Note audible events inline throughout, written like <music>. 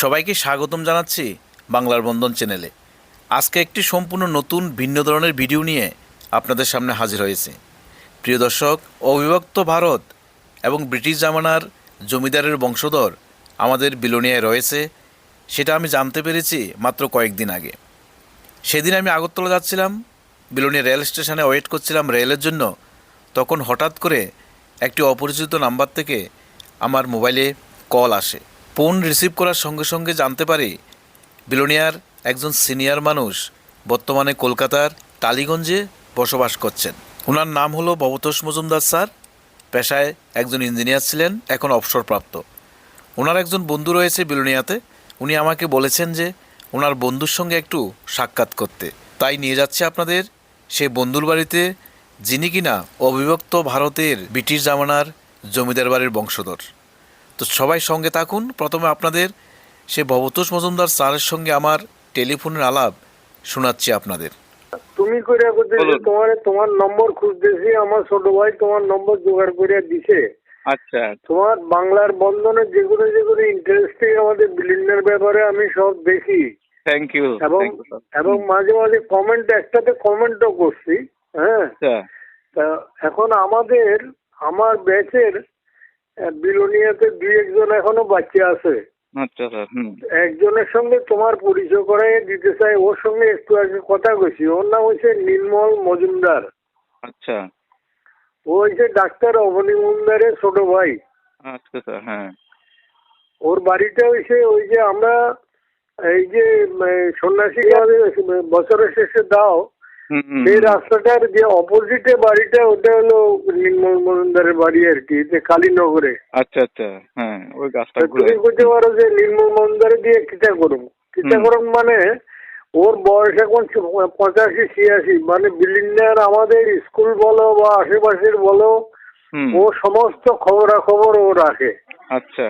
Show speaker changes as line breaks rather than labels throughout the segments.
সবাইকে স্বাগতম জানাচ্ছি বাংলার বন্ধন চ্যানেলে। আজকে একটি সম্পূর্ণ নতুন, ভিন্ন ধরনের ভিডিও নিয়ে আপনাদের সামনে হাজির হয়েছে। প্রিয় দর্শক, অবিভক্ত ভারত এবং ব্রিটিশ জামানার জমিদারের বংশধর আমাদের বিলোনিয়ায় রয়েছে, সেটা আমি জানতে পেরেছি মাত্র কয়েকদিন আগে। সেদিন আমি আগরতলা যাচ্ছিলাম, বিলোনিয়া রেল স্টেশনে ওয়েট করছিলাম রেলের জন্য। তখন হঠাৎ করে একটি অপরিচিত নাম্বার থেকে আমার মোবাইলে কল আসে। ফোন রিসিভ করার সঙ্গে সঙ্গে জানতে পারি, বিলোনিয়ার একজন সিনিয়র মানুষ বর্তমানে কলকাতার টালিগঞ্জে বসবাস করছেন। ওনার নাম হলো ভবতোষ মজুমদার স্যার। পেশায় একজন ইঞ্জিনিয়ার ছিলেন, এখন অবসরপ্রাপ্ত। ওনার একজন বন্ধু রয়েছে বিলোনিয়াতে। উনি আমাকে বলেছেন যে ওনার বন্ধুর সঙ্গে একটু সাক্ষাৎ করতে। তাই নিয়ে যাচ্ছে আপনাদের সেই বন্ধুর বাড়িতে, যিনি কিনা অবিভক্ত ভারতের ব্রিটিশ জামানার জমিদার বাড়ির বংশধর। তো সবাই সঙ্গে থাকুন। প্রথমে আপনাদের সে ভবতোষ মজুমদার স্যারের সঙ্গে আমার টেলিফোনের আলাপ শোনাচ্ছি আপনাদের।
তুমি করে তোমার তোমার নম্বর খুঁজতেছি আমার ছোট ভাই তোমার নম্বর জোগাড় করে দিছে।
আচ্ছা
তোমার বাংলার বন্ধনে যেগুলো যেগুলো ইন্টারেস্টিং আমাদের বিলিন্ডার ব্যাপারে আমি সব দেখি।
থ্যাংক ইউ
এবং এবং মাঝে মাঝে কমেন্ট একটাতে কমেন্টও করছি হ্যাঁ?
আচ্ছা।
তা এখন আমাদের আমার ব্যাচের বিলোনিয়াতে দুই একজন এখনও বাচ্চা আছে।
আচ্ছা স্যার হুম।
একজনের সঙ্গে তোমার পরিচয় করাই দিতে চাই ওর সঙ্গে একটু আগে কথা কইছি। ওর নাম হচ্ছে নির্মল মজুমদার।
আচ্ছা।
ও হচ্ছে ডাক্তার অবনী মজুমদারের ছোট ভাই।
আচ্ছা স্যার হ্যাঁ।
ওর বাড়িটা হচ্ছে ওই যে আমরা এই যে সন্ন্যাসী বছরের শেষে দাও সেই রাস্তাটার যে অপোজিটে বাড়িটা ওটা হলো নির্মল মজুমদারের বাড়ি আর কি যে কালীনগরে।
আচ্ছা আচ্ছা হ্যাঁ ওই গাছটা
তুমি বলতে পারো যে নির্মল মজুমদারে দিয়ে কিতা করুম কিতা
হুম।
করুম মানে ওর বয়স এখন পঁচাশি ছিয়াশি। মানে বিল্ডিংয়ের আমাদের স্কুল বলো বা আশেপাশের বলো ও সমস্ত খবরাখবর ও রাখে।
আচ্ছা।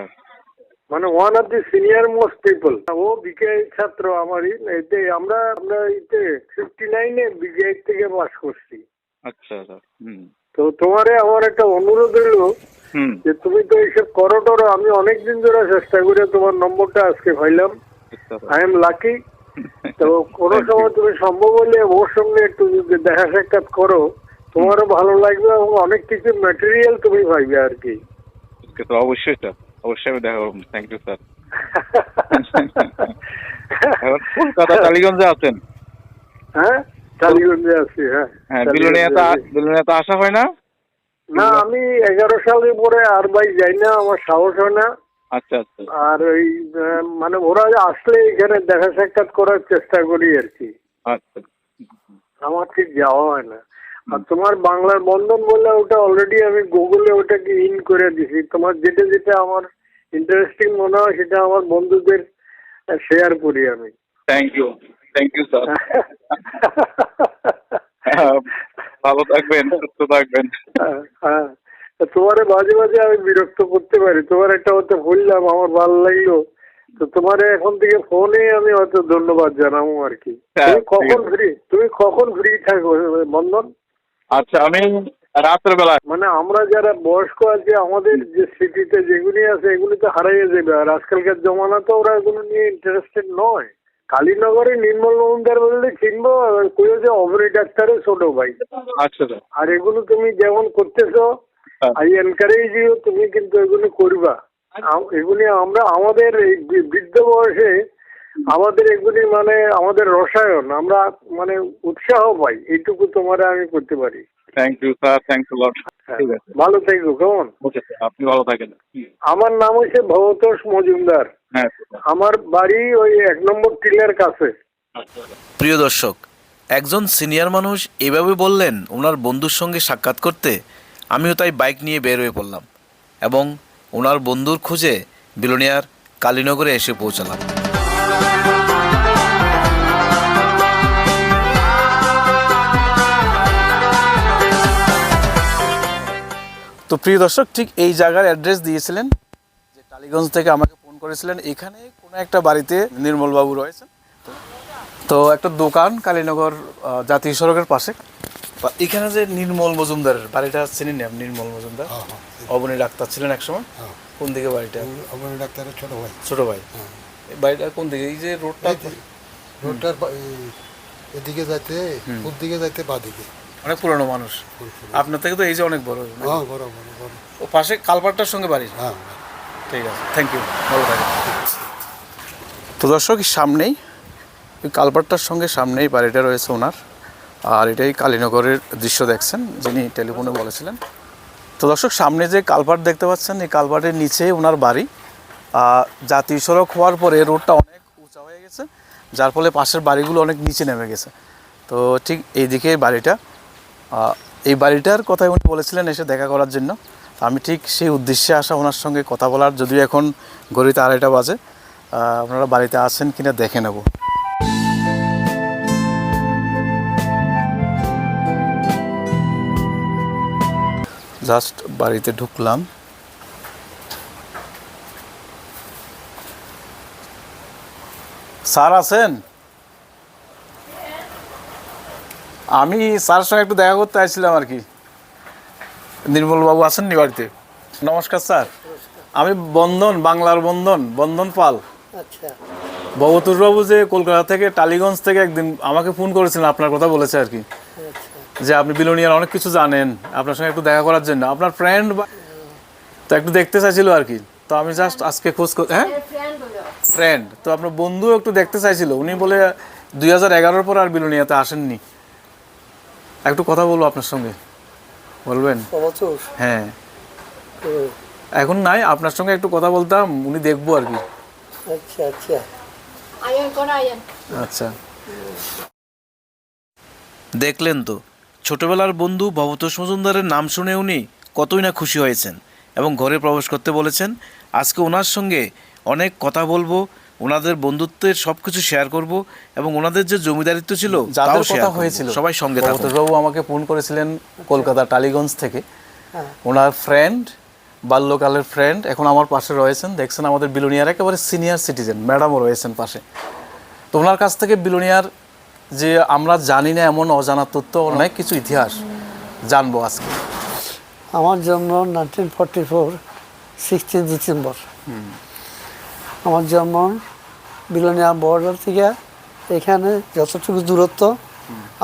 মানে one of the senior most people O BKI ছাত্র আমারই। এতে আমরা আমরা এতে ফিফটি নাইনে বিকেআই থেকে পাস করছি।
আচ্ছা স্যার হুম।
তো তোমারে আমার একটা অনুরোধ হলো
হুম।
যে তুমি তো এইসব করো টরো আমি অনেকদিন ধরে চেষ্টা করে তোমার নম্বরটা আজকে পাইলাম।
আচ্ছা
আই এম লাকি তো কোনো সময় তুমি সম্ভব হলে ওর সঙ্গে একটু যদি দেখা সাক্ষাৎ করো তোমারও ভালো লাগবে এবং অনেক কিছু ম্যাটেরিয়াল তুমি পাইবে আর কি।
অবশ্যই। অবশ্যই আমি দেখা করব থ্যাংক ইউ স্যার কলকাতা টালিগঞ্জে আছেন?
হ্যাঁ? টালিগঞ্জে আছি হ্যাঁ।
হ্যাঁ আসা হয় না?
না আমি এগারো সালের পরে আর ভাই যাই না আমার সাহস হয় না।
আচ্ছা আচ্ছা।
আর ওই মানে ওরা আসলে এখানে দেখা সাক্ষাৎ করার চেষ্টা করি আর কি।
আচ্ছা।
আমার ঠিক যাওয়া হয় না। আর তোমার বাংলার বন্ধন বললে ওটা অলরেডি আমি গুগলে ওটাকে ইন করে দিছি। তোমার যেটা যেটা আমার ইন্টারেস্টিং মনে হয় সেটা আমার বন্ধুদের শেয়ার করি আমি।
Thank you thank you sir ভালো থাকবেন সুস্থ থাকবেন।
হ্যাঁ তা তোমারে মাঝে মাঝে আমি বিরক্ত করতে পারি। তোমার একটা হয়তো বললাম আমার ভালো লাগল। তো তোমারে এখন থেকে ফোনে আমি হয়তো ধন্যবাদ জানাব আর কি।
হ্যাঁ,
তুমি কখন ফ্রি তুমি কখন ফ্রি থাকো বন্ধন?
আচ্ছা আমি রাত্রেবেলা
মানে আমরা যারা বয়স্ক আছে আমাদের যে সিটিতে যেগুলি আছে এগুলি তো হারাইয়ে যাবে আর আজকালকার জমানা তো ওরা এগুলো নিয়ে ইন্টারেস্টেড নয়। কালীনগরে নির্মল মজুমদার বললে চিনবো আর কইও যে অভরি ডাক্তারের ছোট ভাই।
আচ্ছা স্যার
আর এগুলো তুমি যেমন করতেছো। আই এনকারেজ ইউ তুমি কিন্তু এগুলো করবা। এগুলি আমরা আমাদের বৃদ্ধ বয়সে আমাদের এগুলি মানে আমাদের রসায়ন আমরা মানে উৎসাহ পাই এইটুকু তোমার আমি করতে পারি।
থ্যাংক ইউ স্যার লট
হ্যাঁ।
ঠিক আছে।
ভালো থেকো কেমন?
আপনি ভালো থাকেন।
আমার নাম হচ্ছে ভবতোষ মজুমদার।
হ্যাঁ
আমার বাড়ি ওই এক নম্বর টিলের কাছে।
প্রিয় দর্শক একজন সিনিয়র মানুষ এভাবে বললেন ওনার বন্ধুর সঙ্গে সাক্ষাৎ করতে আমিও তাই বাইক নিয়ে বের হয়ে পড়লাম এবং ওনার বন্ধুর খুঁজে বিলোনিয়ার কালীনগরে এসে পৌঁছালাম। তো প্রিয় দর্শক ঠিক এই জায়গার অ্যাড্রেস দিয়েছিলেন যে টালিগঞ্জ থেকে আমাকে ফোন করেছিলেন। এখানে কোনো একটা বাড়িতে নির্মলবাবু রয়েছেন। তো একটা দোকান কালীনগর জাতীয় সড়কের পাশে। এখানে যে নির্মল মজুমদারের বাড়িটা চিনি না নির্মল মজুমদার?
হ্যাঁ হ্যাঁ।
অবনী ডাক্তার ছিলেন একসময়
হ্যাঁ।
কোন দিকে বাড়িটা?
অবনী ডাক্তারের ছোট ভাই।
ছোট ভাই। বাড়িটা কোন দিকে? এই যে রোডটা
রোডটার এদিকে যাইতে কোন দিকে যাইতে বা দিকে।
অনেক পুরনো মানুষ। আপনার থেকে তো এই যে অনেক বড়।
হ্যাঁ বড় বড়
ও পাশে কালপাটটার সঙ্গে বাড়ি?
হ্যাঁ
ঠিক আছে থ্যাংক ইউ ভালো থাকেন। তো দর্শক সামনেই ওই কালপাটটার সঙ্গে সামনেই বাড়িটা রয়েছে ওনার। আর এটাই কালীনগরের দৃশ্য দেখছেন যিনি টেলিফোনে বলেছিলেন। তো দর্শক সামনে যে কালপাট দেখতে পাচ্ছেন এই কালপাটের নিচে ওনার বাড়ি। জাতীয় সড়ক হওয়ার পরে রোডটা অনেক উঁচা হয়ে গেছে যার ফলে পাশের বাড়িগুলো অনেক নিচে নেমে গেছে। তো ঠিক এইদিকে বাড়িটা। এই বাড়িটার কথাই উনি বলেছিলেন এসে দেখা করার জন্য। আমি ঠিক সেই উদ্দেশ্যে আসা ওনার সঙ্গে কথা বলার, যদিও এখন গড়িতে আড়াইটা বাজে আপনারা বাড়িতে আছেন কিনা দেখে নেব। জাস্ট বাড়িতে ঢুকলাম। স্যার আছেন? আমি স্যারের সঙ্গে একটু দেখা করতে আসছিলাম আর কি। নির্মলবাবু আসেননি বাড়িতে? নমস্কার স্যার। আমি বন্ধন বাংলার বন্ধন বন্ধন পাল।
আচ্ছা।
ভগতুরবাবু যে কলকাতা থেকে টালিগঞ্জ থেকে একদিন আমাকে ফোন করেছিলেন আপনার কথা বলেছে আর কি। যে আপনি বিলোনিয়ার অনেক কিছু জানেন আপনার সঙ্গে একটু দেখা করার জন্য। আপনার ফ্রেন্ড তো একটু দেখতে চাইছিল আর কি। তো আমি জাস্ট আজকে খোঁজ কর- হ্যাঁ? ফ্রেন্ড তো আপনার বন্ধু একটু দেখতে চাইছিল। উনি বলে দুই হাজার এগারোর পর আর বিলোনিয়াতে আসেননি। একটু কথা বলব আপনার সঙ্গে। বলবেন? হ্যাঁ। এখন নাই আপনার সঙ্গে একটু কথা বলতাম উনি দেখব আর কি।
আচ্ছা আচ্ছা।
আচ্ছা। দেখলেন তো ছোটবেলার বন্ধু ভবতোষ মজুমদারের নাম শুনে উনি কতই না খুশি হয়েছেন এবং ঘরে প্রবেশ করতে বলেছেন আজকে ওনার সঙ্গে অনেক কথা বলব ওনাদের বন্ধুত্বের সব কিছু শেয়ার করব এবং ওনাদের যে জমিদারিত্ব ছিল
যাদের
তাও
কথা
শেয়ার
হয়েছিল।
সবাই সঙ্গে
বাবু আমাকে ফোন করেছিলেন কলকাতা টালিগঞ্জ থেকে।
হ্যাঁ।
ওনার ফ্রেন্ড বাল্যকালের ফ্রেন্ড এখন আমার পাশে রয়েছেন। দেখছেন আমাদের বিলোনিয়ার একেবারে সিনিয়র সিটিজেন ম্যাডামও রয়েছেন পাশে। তো ওনার কাছ থেকে বিলোনিয়ার যে আমরা জানি না এমন অজানা তথ্য অনেক কিছু ইতিহাস জানব আজকে।
আমার জন্ম nineteen forty four sixteen December আমার জন্ম বিলোনিয়া বর্ডার থেকে এখানে যতটুকু দূরত্ব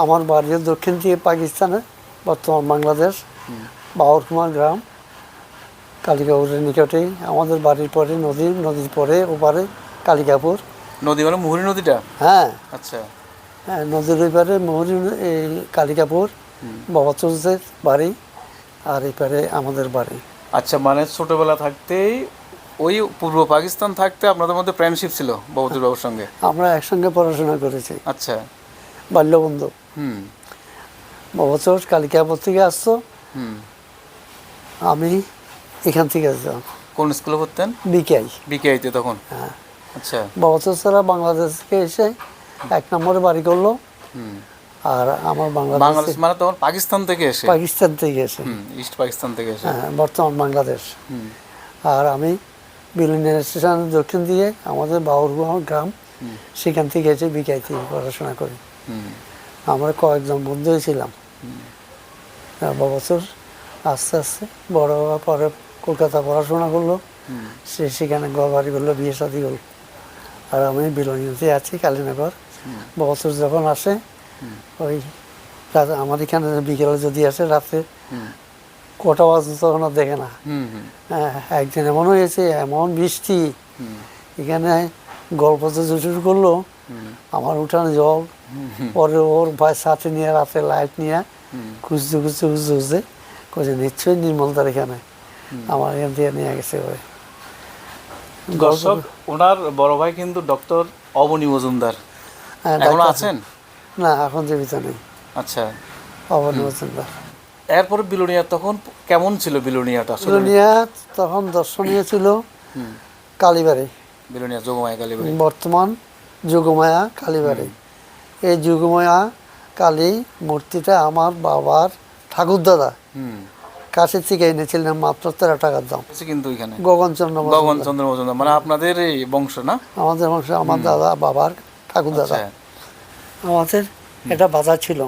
আমার বাড়ির দক্ষিণ থেকে পাকিস্তানে বর্তমান বাংলাদেশ বাউরকুমার গ্রাম কালিকাপুরের নিকটেই। আমাদের বাড়ির পরে নদী নদীর পরে ওপারে কালিকাপুর।
নদী মানে মুহুরী নদীটা?
হ্যাঁ।
আচ্ছা।
হ্যাঁ নদীর ওই পারে মহুরি এই কালিকাপুর বাবা চৌধুরীর বাড়ি আর এই পারে আমাদের বাড়ি।
আচ্ছা মানে ছোটবেলা থাকতেই ওই পূর্ব পাকিস্তান থাকতে আপনাদের মধ্যে ফ্রেন্ডশিপ ছিল ববতুর বাবুর সঙ্গে?
আমরা একসঙ্গে পড়াশোনা করেছি।
আচ্ছা।
বাল্যবন্ধু।
হুম।
বাবা চৌধুরী কালিকাপুর থেকে আসতো।
হুম।
আমি এখান থেকে আসতাম।
কোন স্কুলে পড়তেন?
বিকাই
বিকেআইতে তখন?
হ্যাঁ।
আচ্ছা।
বাবা চৌধুরীরা বাংলাদেশ থেকে এসে এক নম্বরে বাড়ি করল।
হুম।
আর আমার বাংলাদেশ
বাংলাদেশ মানে তখন পাকিস্তান থেকে এসে?
পাকিস্তান থেকে এসে।
হুম ইস্ট পাকিস্তান থেকে এসে।
হ্যাঁ বর্তমান বাংলাদেশ।
হুম।
আর আমি বিলিনিয়ার স্টেশনের দক্ষিণ দিয়ে আমাদের বাউরগুয়া গ্রাম সেখান থেকে এসে বিকাই থেকে পড়াশোনা করি। আমরা কয়েকজন বন্ধুই ছিলাম। বছর আস্তে আস্তে বড় হওয়ার পরে কলকাতা পড়াশোনা করল। সে সেখানে ঘর বাড়ি করল বিয়ে শাদি করল। আর আমি বিলনিতে আছি কালীনগর। বছর যখন আসে ওই আমার এখানে বিকেলে যদি আসে রাতে কটা বাজে তখন আর দেখে না। হ্যাঁ একদিন এমন হয়েছে এমন বৃষ্টি। এখানে গল্প যে শুরু করল আমার উঠানে জল পরে ওর ভাই সাথে নিয়ে রাতে লাইট নিয়ে খুঁজতে খুঁজতে খুঁজতে খুঁজতে কোথায় নিশ্চয়ই নির্মলদার এখানে। আমার এখান থেকে নিয়ে গেছে ওই
দর্শক ওনার বড় ভাই কিন্তু ডক্টর অবনী মজুমদার।
হ্যাঁ, এখনও
আছেন?
না এখন জীবিত নেই।
আচ্ছা।
অবনী মজুমদার।
এরপরে বিলোনিয়া তখন কেমন ছিল বিলোনিয়াটা আসলে?
দুনিয়া তখন দর্শনীয় ছিল কালীবাড়ি।
বিলোনিয়া যোগমায়া কালীবাড়ি।
বর্তমান যোগমায়া কালীবাড়ি। এই যোগমায়া কালী মূর্তিটা আমার বাবার ঠাকুরদাদা।
হুম।
কাছে থেকে এনেছিলেন মাত্র তেরো টাকার দাম।
আছে কিন্তু এখানে
গগনচন্দ্র।
গগনচন্দ্র মজুমদার মানে আপনাদের এই বংশ না?
আমাদের বংশ আমার দাদা বাবার ঠাকুরদাদা।
আচ্ছা।
আমাদের এটা বাজার ছিল।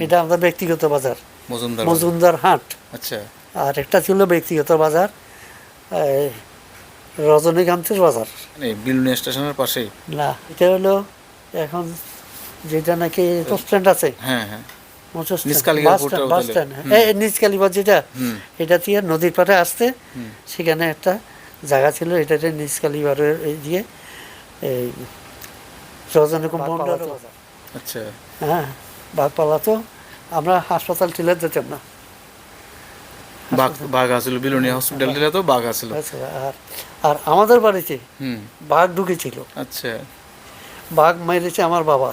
এটা আমাদের ব্যক্তিগত বাজার।
মজুমদার
মজুমদার হাট।
আচ্ছা।
আর একটা ছিল ব্যক্তিগত বাজার রজনীকান্তের বাজার।
মানে বিলুনিয়া স্টেশনের পাশেই?
না এটা হলো এখন যেটা নাকি বাস স্ট্যান্ড আছে।
হ্যাঁ হ্যাঁ।
স্ট্যান্ড হ্যাঁ, যেটা এটা দিয়ে নদীর পাড়ে আসতে সেখানে একটা জায়গা ছিল এটাতে নিচ কালীবাড়ের এই দিয়ে এই রজনী কম্পাউন্ডার
আচ্ছা।
হ্যাঁ বাঘ পালাতো আমরা হাসপাতাল টিলে যেতাম না।
বাঘ আসছিল বিলুনিয়া হসপিটাল তো বাঘ আসছিল
আচ্ছা, আর আর আমাদের বাড়িতে
হুম।
বাঘ ঢুকেছিল।
আচ্ছা।
বাঘ মেরেছে আমার বাবা।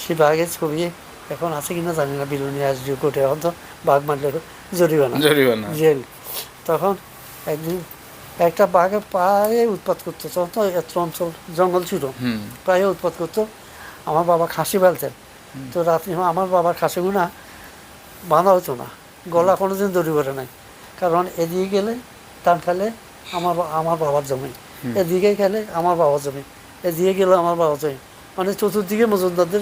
সে বাঘের ছবি এখন আছে কিনা জানি না বিলুনি আসবে কোর্টে এখন তো বাঘ মারলে জরিমানা।
জরিমানা।
জেল। তখন একদিন একটা বাঘে প্রায় উৎপাত করতো তখন তো এত অঞ্চল জঙ্গল ছিল।
হুম।
প্রায় উৎপাত করতো। আমার বাবা খাসি ফেলতেন তো রাত্রি আমার বাবার খাসিগুনা বাঁধা হতো না। গলা কোনোদিন দড়ি করে নাই। কারণ এদিকে গেলে টান খেলে আমার আমার বাবার জমি। এদিকে গেলে আমার বাবার জমি। এদিকে গেলে আমার বাবার জমি। মানে চতুর্দিকে মজুমদারদের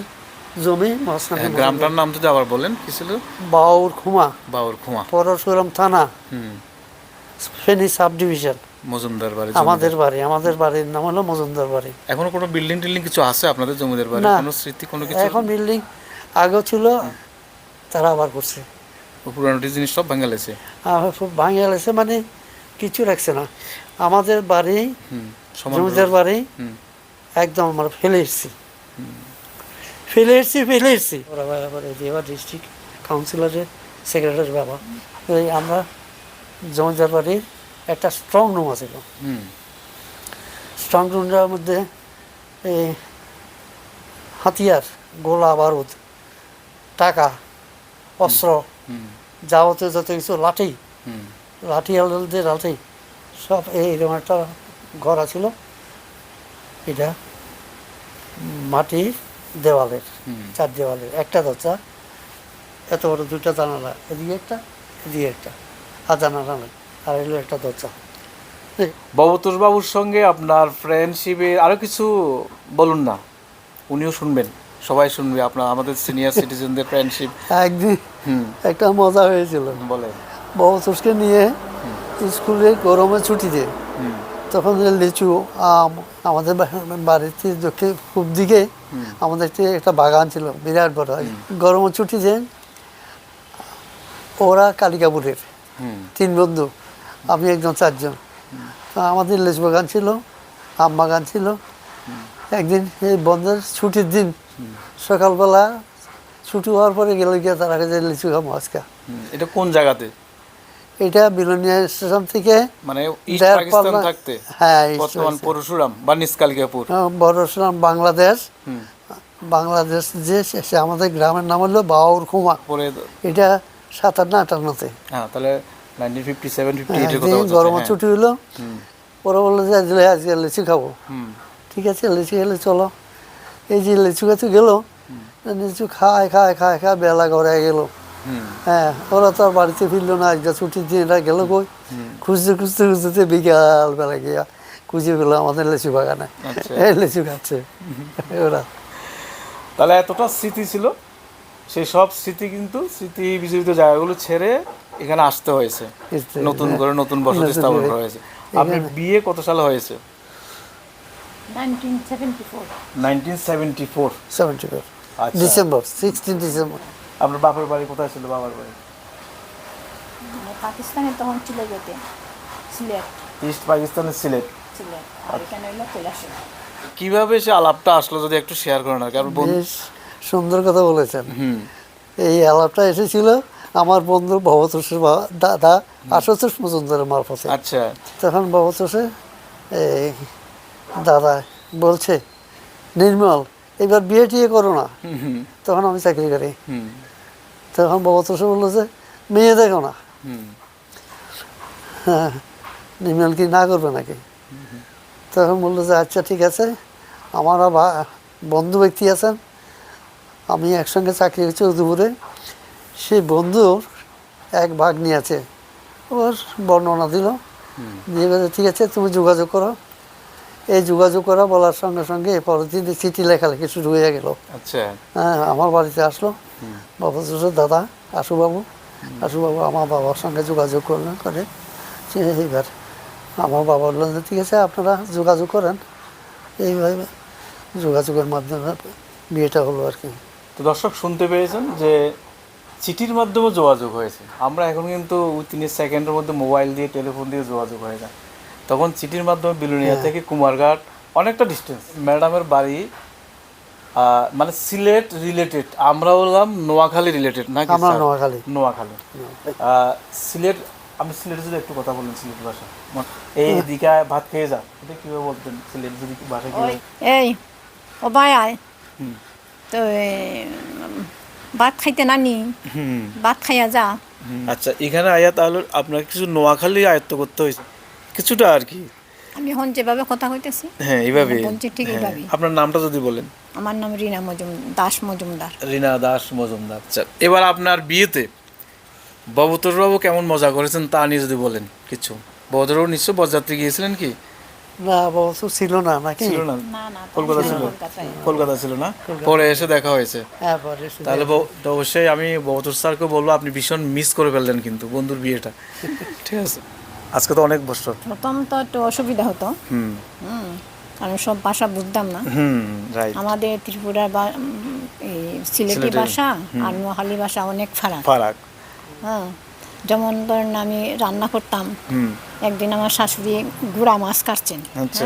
জমি
হ্যাঁ, গ্রামটার নাম যদি আবার বলেন কি ছিল?
বাউর খুমা
বাউর খুমা
পরশুরাম থানা।
হুম।
ফেনী সাব ডিভিশন
মজুমদার বাড়ি
আমাদের বাড়ি আমাদের বাড়ির নাম হলো মজুমদার বাড়ি।
এখনও কোনো বিল্ডিং টিল্ডিং কিছু আছে আপনাদের জমিদের বাড়ি কোনো স্মৃতি কোনো কিছু?
এখন বিল্ডিং আগেও ছিল তারা আবার করছে।
পুরানো জিনিস সব ভেঙে
খুব ভাঙে গেছে মানে কিছু রাখছে না। আমাদের বাড়ি জমিদার বাড়ি। একদম আমরা ফেলে এসেছি। ফেলে এসেছি ফেলে এসেছি। ডিস্ট্রিক্ট কাউন্সিলরের সেক্রেটারি বাবা। আমরা জমিদার বাড়ির একটা স্ট্রং রুম আছে স্ট্রং রুমটার মধ্যে এই হাতিয়ার গোলা বারুদ টাকা অস্ত্র যাবতীয় যত কিছু লাঠি লাঠি আলদের লাঠি সব এইরকম একটা ঘর আছিল। এটা মাটির দেওয়ালের চার দেওয়ালের একটা দরজা এত বড় দুইটা জানালা এদিকে একটা এদিকে একটা। আর জানালা নেই আর এলো একটা দরজা।
বাবুর সঙ্গে আপনার ফ্রেন্ডশিপে আরও কিছু বলুন না। উনিও শুনবেন সবাই শুনবে আপনার আমাদের সিনিয়র সিটিজেনদের ফ্রেন্ডশিপ
একদিন একটা মজা হয়েছিল।
বলে
ববতুষকে নিয়ে স্কুলে গরমে ছুটিতে তখন লিচু আম আমাদের বাড়িতে দক্ষিণ পূব দিকে আমাদের একটি একটা বাগান ছিল বিরাট বড়। গরমের ছুটিতে ওরা কালিকাপুরের। তিন বন্ধু আমি একজন চারজন। তা আমাদের লেচু বাগান ছিল আম বাগান ছিল। একদিন এই বন্ধের ছুটির দিন সকালবেলা ছুটি হওয়ার পরে গেল গিয়ে তারা কাছে লিচু খাব আজকে।
এটা কোন জায়গাতে?
এটা বিলোনিয়া স্টেশন থেকে
মানে পাকিস্তান থাকতে?
হ্যাঁ,
বর্তমান পরশুরাম বা
বড়সালাম বাংলাদেশ। বাংলাদেশ যে আমাদের গ্রামের নাম হলো বাউর খুমা। এটা সাতান্ন আটান্নতে
হ্যাঁ তাহলে নাইনটিন ফিফটি সেভেন ফিফটি এইটের কথা
একদিন
বলছে
গরমের
হ্যাঁ।
ছুটি হলো ওরা বলল যে আজকে লিচু খাব। ঠিক আছে লিচু খেলে চলো। এই যে লিচু গাছে গেল লিচু খায় খায় খায় খায় বেলা গড়ায় গেল। হ্যাঁ ওরা তো আর বাড়িতে ফিরলো না আজকে ছুটির দিন এরা গেল কই? খুঁজতে খুঁজতে খুঁজতে বিকাল বেলা গিয়া খুঁজে পেল আমাদের লিচু বাগানে।
আচ্ছা।
লিচু খাচ্ছে ওরা।
তাহলে এতটা স্মৃতি ছিল? সেই সব স্মৃতি কিন্তু স্মৃতি বিজড়িত জায়গাগুলো ছেড়ে এখানে আসতে হয়েছে। নতুন। করে নতুন বসতি স্থাপন
করা।
হয়েছে। আপনার বিয়ে কত সালে হয়েছে?
Nineteen seventy four.
Nineteen seventy four.
Seventy four.
আচ্ছা।
December sixteen December.
আপনার বাপের বাড়ি কোথায় ছিল বাবার বাড়ি?
মানে পাকিস্তানে তখন চলে যেতে সিলেট।
ইস্ট পাকিস্তানের সিলেট।
সিলেট। আর এখানে হইল কৈলাসে
কীভাবে সে আলাপটা আসলো যদি একটু শেয়ার করেন আর কি আপনার বন্ধু
বেশ। সুন্দর কথা বলেছেন। এই আলাপটা এসেছিল আমার বন্ধু ভবতোষের দাদা আশুতোষ মজুমদারের মারফতে।
আচ্ছা।
তখন ভবতোষে এই দাদা বলছে নির্মল এবার বিয়ে টিয়ে করো না। তখন আমি চাকরি করি। তখন ভবতোষে বলল যে মেয়ে দেখো না। হ্যাঁ নির্মল কি না করবে নাকি? তখন বলল যে আচ্ছা ঠিক আছে। আমার বন্ধু ব্যক্তি আছেন। আমি একসঙ্গে চাকরি করছি উদুপুরে সেই বন্ধুর এক ভাগ নিয়ে আছে ওর বর্ণনা দিল। দিয়ে বলে ঠিক আছে তুমি যোগাযোগ করো। এই যোগাযোগ করা বলার সঙ্গে সঙ্গে পরের দিন চিঠি লেখালেখি শুরু হয়ে গেল।
আচ্ছা।
হ্যাঁ আমার বাড়িতে আসলো। বাবা শ্বশুর দাদা আশুবাবু। আশুবাবু আমার বাবার সঙ্গে যোগাযোগ করলেন করে এইবার আমার বাবা বললেন ঠিক আছে আপনারা যোগাযোগ করেন। এইভাবে যোগাযোগের মাধ্যমে বিয়েটা হলো আর কি।
তো দর্শক শুনতে পেয়েছেন যে চিঠির মাধ্যমে যোগাযোগ হয়েছে। আমরা এখন কিন্তু ওই তিন সেকেন্ডের মধ্যে মোবাইল দিয়ে টেলিফোন দিয়ে যোগাযোগ হয়ে যায়। তখন চিঠির মাধ্যমে বিলুনিয়া থেকে কুমারঘাট অনেকটা ডিস্টেন্স ম্যাডামের বাড়ি মানে সিলেট রিলেটেড আমরা বললাম নোয়াখালী রিলেটেড না
আমরা নোয়াখালী।
নোয়াখালী। সিলেট আমি সিলেটে যদি একটু কথা বলেন সিলেট ভাষা। মানে এই দিকে ভাত খেয়ে যা। এটা কীভাবে বলতেন? সিলেট যদি ভাষা কি
এই ও ভাই আয়। তো ভাত খাইতে নানি? ভাত খাইয়া যা।
আচ্ছা এখানে আয়া তাহলে আপনার কিছু নোয়াখালী আয়ত্ত করতে হয়েছে কিছুটা আর কি।
আমি এখন যেভাবে কথা কইতেছি
হ্যাঁ এইভাবে
বলছি ঠিক
হ্যাঁ।
এইভাবেই।
আপনার নামটা যদি বলেন।
আমার নাম রিনা মজুম দাস মজুমদার।
রিনা দাস মজুমদার। আচ্ছা এবার আপনার বিয়েতে ববতর বাবু কেমন মজা করেছেন তা নিয়ে যদি বলেন কিছু। ববতর বাবু নিশ্চয় বরযাত্রী গিয়েছিলেন কি?
না ছিল না নাকি?
ছিল না।
না না
কলকাতা ছিল কলকাতা ছিল না? পরে এসে দেখা হয়েছে।
হ্যাঁ পরে
তাহলে অবশ্যই আমি ববতর স্যারকে বলব আপনি ভীষণ মিস করে ফেললেন কিন্তু বন্ধুর বিয়েটা। <laughs> ঠিক আছে? আজকে তো অনেক বছর।
প্রথম তো একটু অসুবিধা হতো।
হুম।
হুম কারণ সব ভাষা বুঝতাম না।
হুম
আমাদের ত্রিপুরার বা- এই সিলেটি ভাষা আর নোয়াখালী ভাষা অনেক ফারাক।
ফারাক।
হ্যাঁ যেমন ধরেন আমি রান্না করতাম।
হুম।
একদিন আমার শাশুড়ি গুড়া মাছ কাটছেন।
আচ্ছা।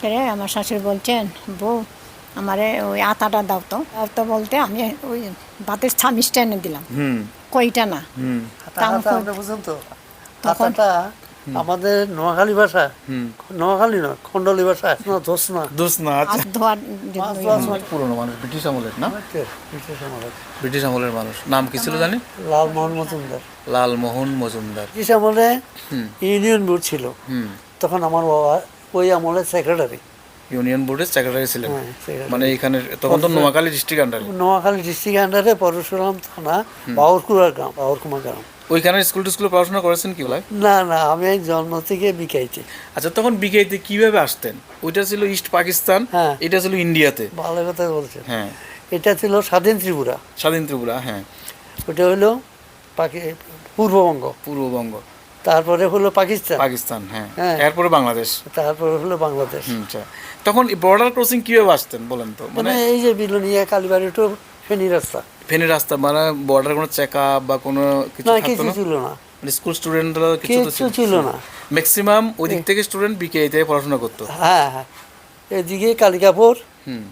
হ্যাঁ আমার শাশুড়ি বলছেন বউ আমারে ওই আটাটা দাও তো। দাও তো বলতে আমি ওই ভাতের ছামিসটা এনে দিলাম।
হুম।
কইটা না। তখন-
আমাদের নোয়াখালী ভাষা নোয়াখালী নয় খন্ডলী ভাষা না দোষ না।
দোষ না আচ্ছা। অনেক পুরনো মানুষ ব্রিটিশ আমলের না?
ব্রিটিশ আমলের।
ব্রিটিশ আমলের মানুষ। নাম কি ছিল জানি?
লালমোহন মজুমদার।
লালমোহন মজুমদার।
ব্রিটিশ আমলে ইউনিয়ন বোর্ড ছিল।
হুম।
তখন আমার বাবা ওই আমলের সেক্রেটারি
ইউনিয়ন বোর্ডের সেক্রেটারি ছিলেন।
হ্যাঁ,
মানে এখানে তখন তো নোয়াখালী ডিস্ট্রিক্ট আন্ডারে
নোয়াখালী ডিস্ট্রিক্ট আন্ডারে পরশুরাম থানা বাউরকুড়ার গ্রাম বাউরকুমা গ্রাম।
ওইখানে স্কুল টিস্কুলে পড়াশোনা করেছেন কি বলে
না না আমি এই জন্ম থেকে বিকাইছি
আচ্ছা তখন বিকেতে কীভাবে আসতেন? ওইটা ছিল ইস্ট পাকিস্তান
হ্যাঁ।
এটা ছিল ইন্ডিয়াতে।
ভালো কথা বলছেন।
হ্যাঁ।
এটা ছিল স্বাধীন ত্রিপুরা।
স্বাধীন ত্রিপুরা হ্যাঁ।
ওটা হলো পাকি পূর্ববঙ্গ।
পূর্ববঙ্গ।
তারপরে হলো পাকিস্তান।
পাকিস্তান হ্যাঁ।
হ্যাঁ।
এরপরে বাংলাদেশ।
তারপরে হলো বাংলাদেশ।
আচ্ছা। তখন বর্ডার ক্রসিং কীভাবে আসতেন বলেন তো? মানে
মানে এই যে বিলনিয়া কালীবাড়ি টু ফেনী রাস্তা।
ফেনী রাস্তা মানে বর্ডার কোনো চেক আপ বা কোনো কিছু থাকতো না?
ছিল না।
মানে স্কুল স্টুডেন্টরা কিছু
কিছু ছিল। না।
ম্যাক্সিমাম ওই দিক থেকে স্টুডেন্ট বিকেতে পড়াশোনা করতো।
হ্যাঁ হ্যাঁ। এদিকে কালিকাপুর
হুম।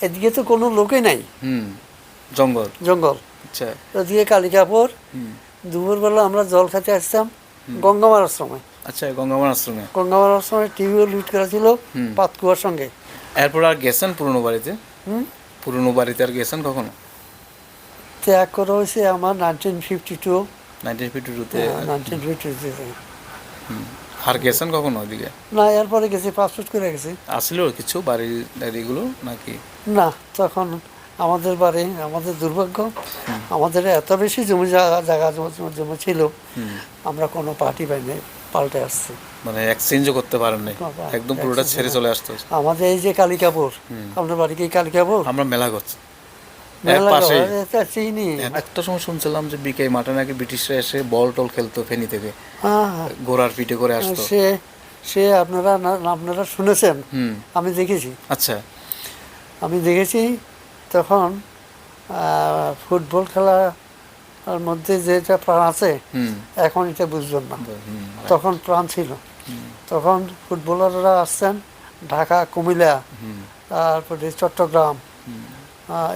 এদিকে তো কোনো লোকই নাই।
হুম জঙ্গল।
জঙ্গল।
আচ্ছা।
ওদিকে কালিকাপুর
হুম।
দুপুরবেলা আমরা জল খেতে আসতাম গঙ্গামার আশ্রমে।
আচ্ছা গঙ্গামান আশ্রমে।
গঙ্গামার আশ্রমে টিভিও লুট করা ছিল পাতকুয়ার সঙ্গে।
এরপর আর গেছেন পুরনো বাড়িতে?
হুম?
পুরনো বাড়িতে আর গেছেন কখনো?
ত্যাগ করা হয়েছে আমার nineteen fifty two
nineteen fifty টুতে
নাইনটিন ফিফটি
আর গেছেন কখনো ওইদিকে?
না এরপরে গেছি পাসপোর্ট করে গেছি।
আসছিল কিছু বাড়ির বাড়িগুলো নাকি?
না তখন আমাদের বাড়ি আমাদের দুর্ভাগ্য আমাদের এত বেশি জমি জায়গা জমি- ছিল আমরা কোনো পার্টি পাইনি পাল্টে আসছি।
মানে এক্সচেঞ্জও করতে পারেন নাই একদম পুরোটা ছেড়ে চলে আসতে।
আমাদের এই যে কালিকাপুর আপনার বাড়ি কি কালিকাপুর?
আমরা মেলা করছি
চিনি।
একটা সময় শুনছিলাম যে বিকে মাঠে নাকি ব্রিটিশরা এসে বল টল খেলতো ফেনি থেকে।
হ্যাঁ। হ্যাঁ।
ঘোড়ার পিঠে করে আসতো।
সে সে আপনারা আপনারা শুনেছেন? আমি দেখেছি।
আচ্ছা।
আমি দেখেছি তখন ফুটবল খেলার মধ্যে যেটা প্রাণ আছে এখন এটা বুঝবেন না। তখন প্রাণ ছিল। তখন ফুটবলাররা আসছেন ঢাকা কুমিল্লা তারপরে চট্টগ্রাম।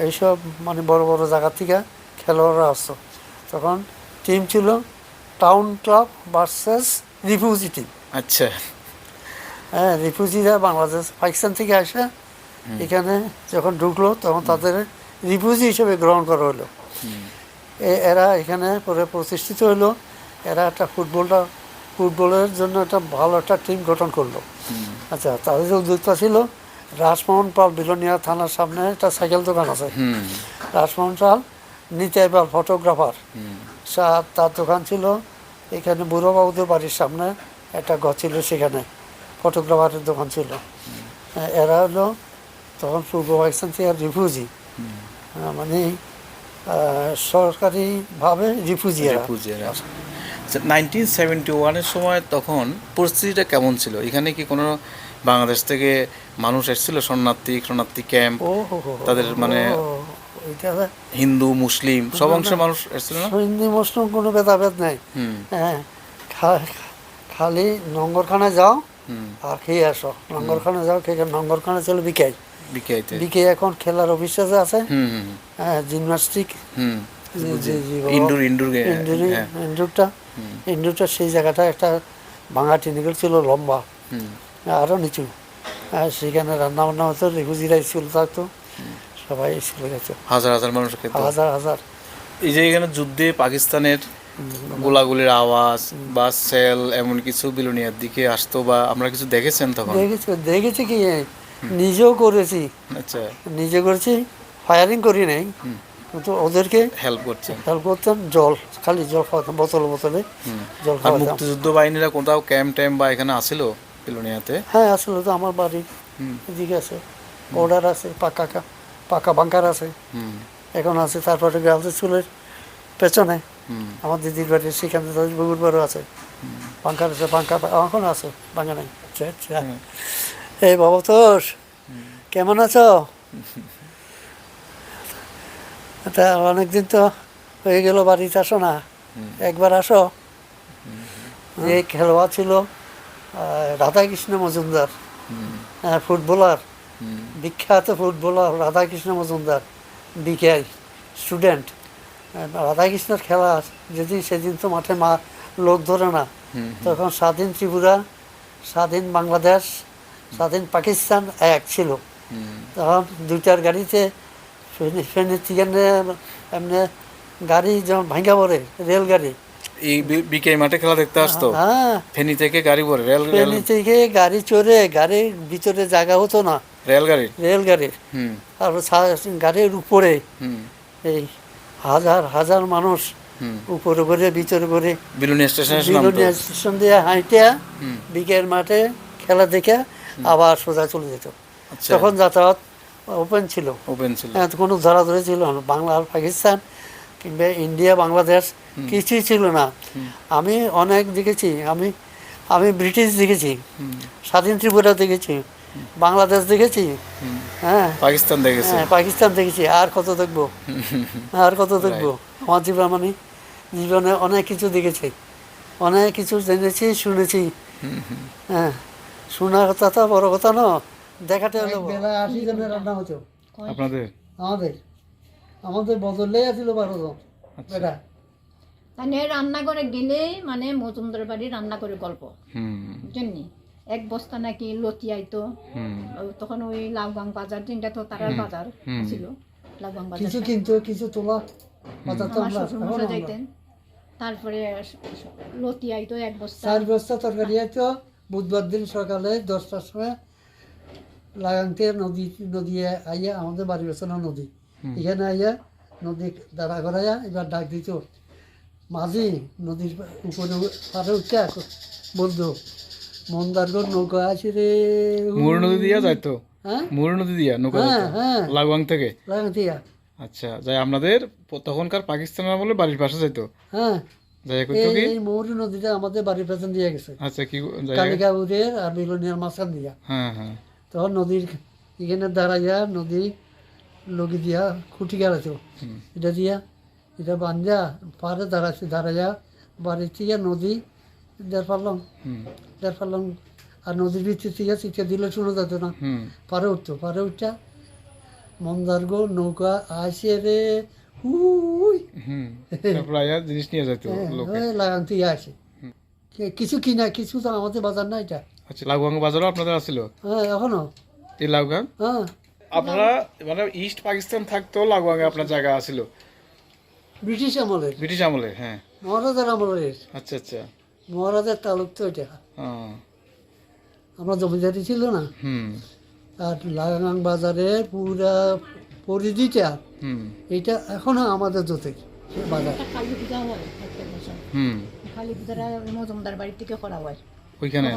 এইসব মানে বড় বড় জায়গা থেকে খেলোয়াড়রা আসতো। তখন টিম ছিল town club versus refugee team
আচ্ছা।
হ্যাঁ রিফিউজিরা বাংলাদেশ পাকিস্তান থেকে আসে। এখানে যখন ঢুকলো তখন তাদের রিফিউজি হিসেবে গ্রহণ করা হলো। এ- এরা এখানে পরে প্রতিষ্ঠিত হলো। এরা একটা ফুটবলটা ফুটবলের জন্য একটা ভালো একটা টিম গঠন করল। আচ্ছা তাদের যে উদ্যোক্তা ছিল রাসমোহন পাল বিলোনিয়া থানার সামনে একটা সাইকেল দোকান আছে। রাসমোহন পাল নিতাই পাল ফটোগ্রাফার তার দোকান ছিল এখানে বুড়োবাবুদের বাড়ির সামনে একটা ঘর ছিল সেখানে ফটোগ্রাফারের দোকান ছিল। এরা হলো তখন পূর্ব পাকিস্তান থেকে রিফিউজি মানে সরকারিভাবে রিফিউজি
নাইনটিন সেভেন্টি ওয়ানের সময় তখন পরিস্থিতিটা কেমন ছিল? এখানে কি কোনো বাংলাদেশ থেকে মানুষ এসেছিল শরণার্থী শরণার্থী ক্যাম্প। তাদের মানে হিন্দু মুসলিম সব অংশের মানুষ এসেছিল না?
হিন্দি মুসলিম কোনো ভেদাভেদ নেই। হ্যাঁ খালি নঙ্গরখানে যাও
হুম।
আর খেয়ে আসো। নঙ্গরখানে যাও খেয়ে নঙ্গরখানে ছিল বিকাই বিকে এখন খেলার অফিসে আছে হ্যাঁ জিমনাস্টিক।
ইনডোর ইনডোর
ইন্ডুরি
হ্যাঁ।
ইন্ডুরটা ইন্ডুরটা সেই জায়গাটা একটা ভাঙা টিনিকেল ছিল লম্বা।
হুম।
আরও নিচু। আর সেখানে রান্না বান্না হতো রেফুজিরা স্কুল থাকতো সবাই স্কুলে গেছে
হাজার হাজার মানুষ
হাজার হাজার।
এই যে এখানে যুদ্ধে পাকিস্তানের গোলাগুলির আওয়াজ বা সেল এমন কিছু বিলুনিয়ার দিকে আসতো বা আমরা কিছু দেখেছেন তখন?
দেখেছি দেখেছি কি নিজেও করেছি।
আচ্ছা।
নিজে করেছি ফায়ারিং করি নাই কিন্তু ওদেরকে
হেল্প করছেন।
হেল্প করতাম জল খালি জল খাওয়াতাম বোতলে বোতলে জল খাওয়াতাম।
মুক্তিযুদ্ধ বাহিনীরা কোথাও ক্যাম্প ট্যাম্প বা এখানে আসিল? বিলুনিয়াতে
হ্যাঁ আসলে তো আমার বাড়ি এদিকে আছে। অর্ডার আছে পাকা পাকা বাঙ্কার আছে। এখন আছে তারপরে গার্লস স্কুলের পেছনে। আমার দিদির বাড়ি সেখানে বুগুর বাড়ি আছে। পাঙ্কার আছে পাঙ্কা এখন আছে পাঙ্কা নাই। এই বাবা তোর কেমন আছো? তা অনেকদিন তো হয়ে গেল বাড়িতে আসো না। একবার আসো। এই খেলোয়াড় ছিল রাধাকৃষ্ণ মজুমদার হ্যাঁ, ফুটবলার বিখ্যাত footballer Radhakrishna Majumdar BKI student. রাধাকৃষ্ণের খেলা যেদিন সেদিন তো মাঠে মা লোক ধরে না। তখন স্বাধীন ত্রিপুরা স্বাধীন বাংলাদেশ স্বাধীন পাকিস্তান এক ছিল। তখন দুইটার গাড়িতে ফেনী- থেকে এমনি গাড়ি যেমন ভাঙ্গা পড়ে রেলগাড়ি
এই বি- বিকেল মাঠে খেলা দেখতে আসতো।
হ্যাঁ।
ফেনী থেকে গাড়ি পরে রেল
ফেনী থেকে গাড়ি চড়ে গাড়ির ভিতরে জায়গা হতো না।
রেলগাড়ি
রেলগাড়ির। আর গাড়ির উপরে এই হাজার হাজার মানুষ উপরে করে ভিতরে করে।
বিলুনিয়া স্টেশনে
বিলোনিয়া স্টেশন দিয়ে হাইটিয়া বিকেল মাঠে খেলা দেখে আবার সোজা চলে যেত।
আচ্ছা।
তখন যাতায়াত ওপেন ছিল।
ওপেন ছিল।
হ্যাঁ, কোনো ধরাধরি ছিল না। বাংলা আর পাকিস্তান কিংবা ইন্ডিয়া বাংলাদেশ কিছুই ছিল না। আমি অনেক দেখেছি আমি আমি ব্রিটিশ দেখেছি স্বাধীন ত্রিপুরা দেখেছি বাংলাদেশ দেখেছি হ্যাঁ।
পাকিস্তান দেখেছে।
হ্যাঁ পাকিস্তান দেখেছি আর কত দেখব? আর কত দেখব? আমার জীবন মানে জীবনে অনেক কিছু দেখেছি অনেক কিছু জেনেছি শুনেছি। হ্যাঁ শোনার কথা তো বড় কথা না দেখাতে হলো। বেলা আশি জনের রান্না হতো।
আপনাদের?
আমাদের। আমাদের বদলে আছিল বারো জন বেটা।
মানে রান্নাঘরে গেলেই মানে মজুমদার বাড়ি রান্না করে গল্প।
হুম।
এক বস্তা নাকি লতি আইতো। তখন ওই লাউগাং বাজার দিনটা তো তারার বাজার ছিল লাউগাং বাজার
কিছু কিন্তু কিছু তোলা। বাজার তো
আমরা। যাইতেন। তারপরে লতি আইতো এক বস্তা।
চার বস্তা তরকারি তো বুধবার দিন সকালে দশটার সময় লাগাংতে নদী নদী আইয়া আমাদের বাড়ির পেছনে নদী। এখানে আইয়া নদী দাঁড়া করাইয়া এবার ডাক দিত মাঝি নদীর উপরে পারে উঠে বলতো মন্দারগড় নৌকা আছে রে
মুর নদী দিয়া যাইতো?
হ্যাঁ?
মুর নদী দিয়া নৌকা
হ্যাঁ হ্যাঁ।
লাগুয়াং থেকে?
লাগাংতিয়া
আচ্ছা যাই আপনাদের তখনকার পাকিস্তান আমলে বাড়ির পাশে যাইতো?
হ্যাঁ। এই এই নদীটা আমাদের বাড়ির পেছন দিয়ে গেছে।
আচ্ছা কি
আর বিলনিয়ার মাঝখান দিয়া।
হ্যাঁ হ্যাঁ।
তখন নদীর এখানে দাঁড়াইয়া নদী লগি দিয়া খুঁটি গাড়াইতো এটা দিয়া এটা বান্ধা পারে দাঁড়াইছে দাঁড়াইয়া বাড়ির থেকে নদী দেড় পারলাম দেড় পারলাম আর নদীর ভিতর থেকে চিঠা দিলে শুনে যেত না পারে উঠতো পারে উঠটা মন্দারগো নৌকা আসে রে
আয়া জিনিস নিয়ে যাইতো লোকে
লাগান আসে কিছু কিনা কিছু তো আমাদের বাজার না এটা
আচ্ছা লাগুয়াং বাজারও আপনাদের আসছিল
হ্যাঁ এখনও
এই লাগুয়াং
হ্যাঁ
আপনারা মানে ইস্ট পাকিস্তান থাকতেও লাগুয়াঙে আপনার জায়গা আছিল।
ব্রিটিশ আমলের।
ব্রিটিশ আমলে হ্যাঁ।
মহারাজার আমলের।
আচ্ছা আচ্ছা।
মহারাজার তালুক তো এটা।
হ্যাঁ।
আমরা জমিদারি ছিল না।
হুম।
আর লাগাং বাজারে পুরা পরিধিটা
হুম।
এটা এখনও আমাদের জোটের সে বাজার।
কালী পূজা হয়
হুম।
কালী পূজাটা মজুমদার বাড়ি থেকে করা হয়।
ওইখানে?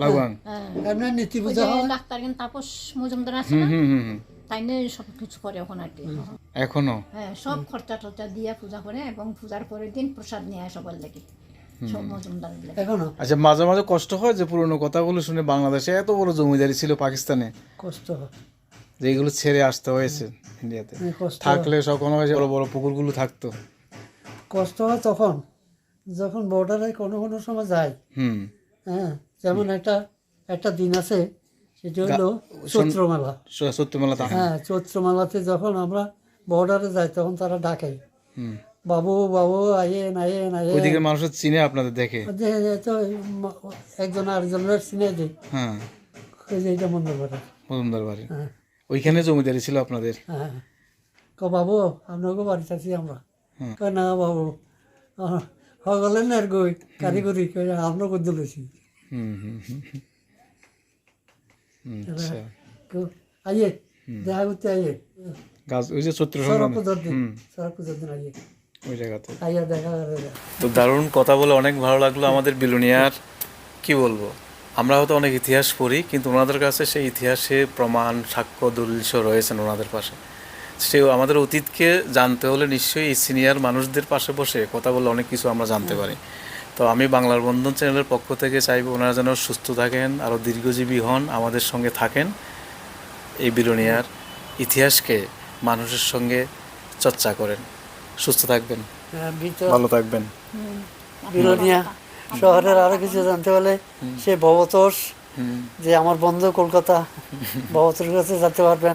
লাগুয়াং?
হ্যাঁ
নীতি পূজা হয়?
ডাক্তার কিন্তু তাপস মজুমদার আছে
হুম
না?
হুম হুম হুম।
তাই নিয়ে সব কিছু করে ওখানে আর কি।
এখনও?
হ্যাঁ সব খরচা টরচা দিয়ে পূজা করে এবং পূজার পরের দিন প্রসাদ নিয়ে আসে সবার লেগে সব মজুমদার বলে।
এখনও?
আচ্ছা মাঝে মাঝে কষ্ট হয় যে পুরনো কথাগুলো শুনে বাংলাদেশে এত বড় জমিদারি ছিল পাকিস্তানে।
কষ্ট হয়।
যে এগুলো ছেড়ে আসতে হয়েছে ইন্ডিয়াতে।
কষ্ট
থাকলে হয়েছে বড় বড় পুকুরগুলো থাকতো।
কষ্ট হয় তখন। যখন বর্ডারে কোনো কোনো সময় যায়
হুম।
হ্যাঁ যেমন একটা একটা দিন আছে সেটা হলো চৈত্র মেলা
স- সত্যমেলা
হ্যাঁ চৈত্র মেলাতে যখন আমরা বর্ডারে যাই তখন তারা ডাকে। বাবু বাবু আইয়েন আইয়েন আইয়েন।
ওইদিকের মানুষের চিনে আপনাদের দেখে।
তো একজন আরেকজনের চিনে দিই
হ্যাঁ।
ওই যে এটা মন্দির করে হ্যাঁ।
ওইখানে জমিদারি ছিল আপনাদের?
হ্যাঁ। ক বাবু আপনাকে বাড়িতে আছি আমরা।
হুম।
কয় না বাবু। হগলেন আর গই কারিগরি কই আমরা
আচ্ছা।
আইয়ে দেখা করতে আইয়ে।
গাছ ওই যে চৈত্র ওই জায়গাতে।
তো দারুণ কথা বলে অনেক ভালো লাগল আমাদের বিলুনিয়ার। কি বলব? আমরা হয়তো অনেক ইতিহাস পড়ি কিন্তু ওনাদের কাছে সেই ইতিহাসে প্রমাণ সাক্ষ্য দলিল রয়েছেন ওনাদের পাশে। সে আমাদের অতীতকে জানতে হলে নিশ্চয়ই এই সিনিয়র মানুষদের পাশে বসে কথা বলে অনেক কিছু আমরা জানতে পারি। তো আমি বাংলার বন্ধন চ্যানেলের পক্ষ থেকে চাইব ওনারা যেন সুস্থ থাকেন আরও দীর্ঘজীবী হন আমাদের সঙ্গে থাকেন। এই বিলুনিয়ার ইতিহাসকে মানুষের সঙ্গে চর্চা করেন। সুস্থ থাকবেন।
হ্যাঁ,
ভালো থাকবেন।
বিলোনিয়া শহরের আরও কিছু জানতে হলে সে ভবতোষ যে আমার বন্ধু কলকাতা <laughs> ভবতোষ কাছে যেতে পারবেন।